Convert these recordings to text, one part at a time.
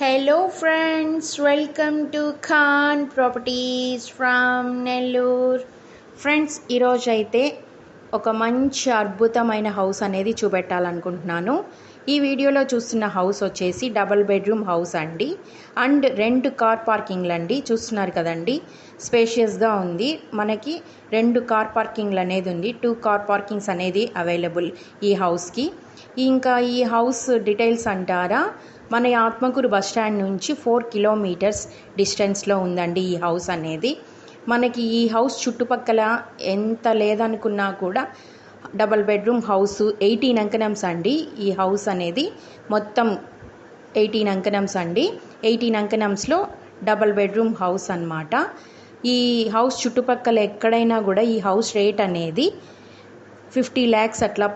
Hello friends welcome to Khan properties from Nellore friends ఈరోజు అయితే ఒక మంచి అద్భుతమైన హౌస్ అనేది చూపెట్టాలనుకుంటున్నాను. ఈ వీడియోలో చూస్తున్న హౌస్ వచ్చేసి డబల్ బెడ్రూమ్ హౌస్ అండి. అండ్ రెండు కార్ పార్కింగ్లు అండి. చూస్తున్నారు కదండి. స్పేషియస్గా ఉంది. మనకి రెండు కార్ పార్కింగ్లు అనేది ఉంది. టూ కార్ పార్కింగ్స్ అనేది అవైలబుల్ ఈ హౌస్కి. ఇంకా ఈ హౌస్ డీటెయిల్స్ అంటారా? మన ఆత్మకూరు బస్ స్టాండ్ నుంచి ఫోర్ కిలోమీటర్స్ డిస్టెన్స్లో ఉందండి ఈ హౌస్ అనేది. మనకి ఈ హౌస్ చుట్టుపక్కల ఎంత లేదనుకున్నా కూడా డబల్ బెడ్రూమ్ హౌస్ ఎయిటీన్ అంకనమ్స్ అండి. ఈ హౌస్ అనేది మొత్తం ఎయిటీన్ అంకనమ్స్ అండి. ఎయిటీన్ అంకనమ్స్లో డబల్ బెడ్రూమ్ హౌస్ అనమాట ఈ హౌస్ చుట్టుపక్కల ఎక్కడైనా కూడా ఈ హౌస్ రేట్ అనేది ఫిఫ్టీ ల్యాక్స్ అట్లా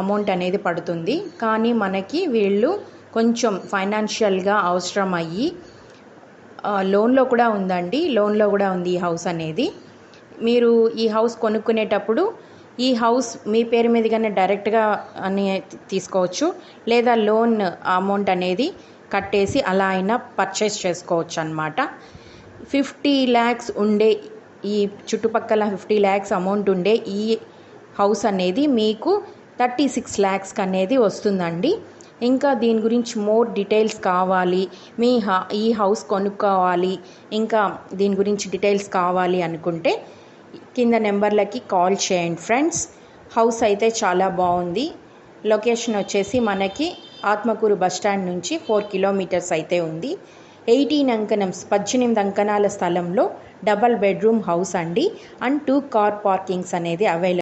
అమౌంట్ అనేది పడుతుంది. కానీ మనకి వీళ్ళు కొంచెం ఫైనాన్షియల్గా అవసరం అయ్యి లోన్లో కూడా ఉందండి. లోన్లో కూడా ఉంది ఈ హౌస్ అనేది. మీరు ఈ హౌస్ కొనుక్కునేటప్పుడు ఈ హౌస్ మీ పేరు మీదుగానే డైరెక్ట్గా అని తీసుకోవచ్చు. లేదా లోన్ అమౌంట్ అనేది కట్టేసి అలా అయినా పర్చేస్ చేసుకోవచ్చు అనమాట ఫిఫ్టీ ల్యాక్స్ ఉండే ఈ చుట్టుపక్కల ఫిఫ్టీ ల్యాక్స్ అమౌంట్ ఉండే ఈ హౌస్ అనేది మీకు థర్టీ సిక్స్ ల్యాక్స్కి అనేది వస్తుందండి. ఇంకా దీని గురించి మోర్ డీటెయిల్స్ కావాలి. మీ ఈ హౌస్ కొనుక్కోవాలి. ఇంకా దీని గురించి డీటెయిల్స్ కావాలి అనుకుంటే కింద నెంబర్లకి కాల్ చేయండి ఫ్రెండ్స్. హౌస్ అయితే చాలా బాగుంది. లొకేషన్ వచ్చేసి మనకి ఆత్మకూరు బస్ స్టాండ్ నుంచి ఫోర్ కిలోమీటర్స్ అయితే ఉంది. ఎయిటీన్ అంకణం పద్దెనిమిది అంకణాల స్థలంలో డబల్ బెడ్రూమ్ హౌస్ అండి. అండ్ టూ కార్ పార్కింగ్స్ అనేది అవైలబుల్